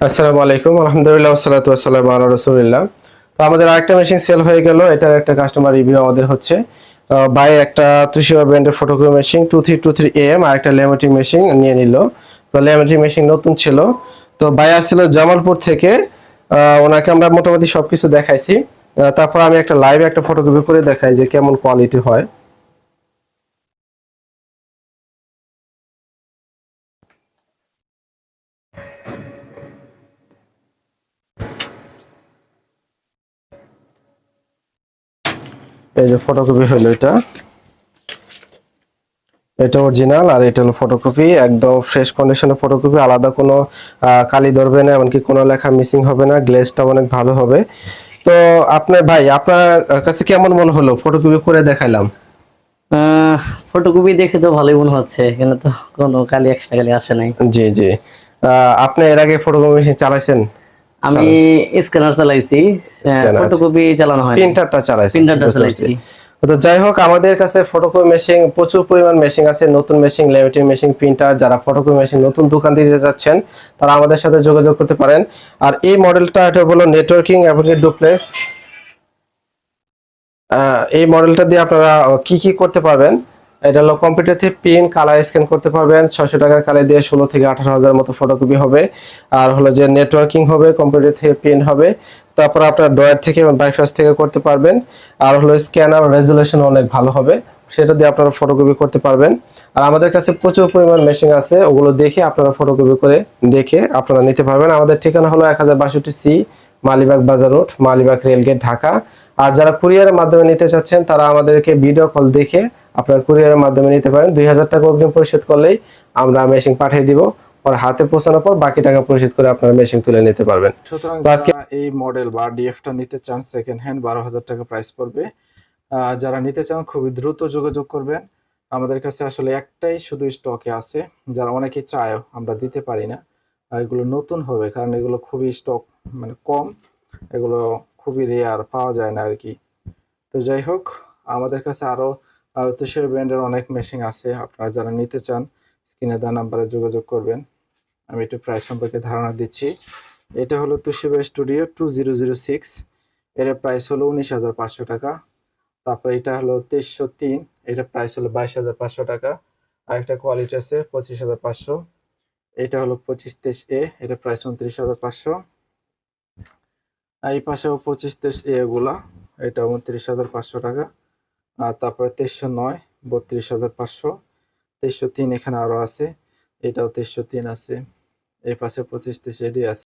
আসসালামু আলাইকুম, আলহামদুলিল্লাহ সালাতু আসসালামু আলা রাসূলিল্লাহ। তো আমাদের আরেকটা মেশিন সেল হয়ে গেল, এটার একটা কাস্টমার রিভিউ আমাদের হচ্ছে। বাই একটা তুষিবা ব্র্যান্ডের photography machine two three two three M আর একটা লেমেটিং মেশিন নিয়ে নিল। তো লেমেটিং মেশিন নতুন ছিল। তো বাই আসছিল জামালপুর থেকে ওনাকে আমরা মোটামুটি সবকিছু দেখাইছি। তারপর আমি একটা লাইভে একটা ফটোগ্রাফি করে দেখাই যে কেমন কোয়ালিটি হয়। এই যে ফটোকপি হলো এটা। এটা অরিজিনাল আর এটা হলো ফটোকপি একদম ফ্রেশ কন্ডিশনের ফটোকপি আলাদা কোনো কালি ধরবে না এমনকি কোনো লেখা মিসিং হবে না গ্লেজটা অনেক ভালো হবে। তো আপনার ভাই আপনার কাছে কেমন মনে হলো? ফটোকপি করে দেখাইলাম। ফটোকপি দেখে তো ভালোই মনে হচ্ছে এখানে তো কোনো কালি এক্সট্রা কালি আসে নাই। জি জি। আপনি এর আগে ফটোকপি মেশিন চালাইছেন? আমি স্ক্যানার চালাইছি। ফটোকপি চালানো হয় প্রিন্টারটা চালাইছেন। প্রিন্টারটা চালাইছি। তো যাই হোক আমাদের কাছে ফটোকপি মেশিন প্রচুর পরিমাণ মেশিন আছে। নতুন মেশিন লেমিটেড মেশিন প্রিন্টার যারা ফটোকপি মেশিন নতুন দোকান দিতে যাচ্ছেন তারা আমাদের সাথে যোগাযোগ করতে পারেন। আর এই মডেলটা এটা হলো নেটওয়ার্কিং এবং ডুপ্লেক্স এই মডেলটা দিয়ে আপনারা কি কি করতে পারবেন? এটা হলো কম্পিউটার থেকে প্রিন্ট কালার স্ক্যান করতে পারবেন। ছয়শো টাকার কালার দিয়ে ষোলো থেকে আঠারো হাজার মতো ফটোকপি হবে। আর হলো যে নেটওয়ার্কিং হবে কম্পিউটার থেকে প্রিন্ট হবে। তারপর আপনার ডয়ার থেকে বাইফাস থেকে করতে পারবেন। আর হলো স্ক্যানার রেজুলেশন অনেক ভালো হবে, সেটা দিয়ে আপনারা ফটোকপি করতে পারবেন। আর আমাদের কাছে প্রচুর পরিমাণ মেশিন আছে, ওগুলো দেখে আপনারা ফটোকপি করে দেখে আপনারা নিতে পারবেন। আমাদের ঠিকানা হলো এক হাজার বাষট্টি C Malibagh Bazar road, Malibagh rail gate, Dhaka. আর যারা কুরিয়ারের মাধ্যমে নিতে চাচ্ছেন তারা আমাদেরকে ভিডিও কল দেখে আপনার কুরিয়ারের মাধ্যমে নিতে পারেন। দুই হাজার টাকা অগ্রিম পরিশোধ করলেই আমরা মেশিন পাঠিয়ে দিব। পর হাতে পৌঁছানোর পর বাকি টাকা পরিশোধ করে আপনারা মেশিন তুলে নিতে পারবেন। সুতরাং আজকে- এই মডেল বা ডিএফটা নিতে চান সেকেন্ড হ্যান্ড বারো হাজার টাকা প্রাইস পড়বে। যারা নিতে চান খুবই দ্রুত যোগাযোগ করবেন। আমাদের কাছে আসলে একটাই শুধু স্টকে আছে যারা অনেকে চায় আমরা দিতে পারি না। আর এগুলো নতুন হবে কারণ এগুলো খুবই স্টক মানে কম। এগুলো খুবই রেয়ার পাওয়া যায় না আর কি তো যাই হোক, আমাদের কাছে আরও তুষার ব্র্যান্ডের অনেক মেশিন আছে, আপনারা যারা নিতে চান স্ক্রিনে দেওয়া নাম্বারে যোগাযোগ করবেন। আমি একটু প্রাইস সম্পর্কে ধারণা দিচ্ছি। এটা হলো Toshiba studio two zero zero six এর প্রাইস হলো উনিশ হাজার পাঁচশো টাকা। তারপরে এটা হলো তেইশশো তিন, এটা প্রাইস হলো বাইশ হাজার পাঁচশো টাকা। আরেকটা কোয়ালিটি আছে পঁচিশ হাজার পাঁচশো, এটা হলো পঁচিশ তেইশ এ এটা প্রাইস উনত্রিশ হাজার পাঁচশো। আর এই পাশেও পঁচিশ তেইশ এ গুলা এটা উনত্রিশ হাজার পাঁচশো টাকা। আর তারপরে তেইশশো নয়, বত্রিশ হাজার পাঁচশো। তেইশশো তিন এখানে আরও আছে। এটাও তেইশশো তিন আছে। এই পাশে পঁচিশ তেইশ এডি আছে।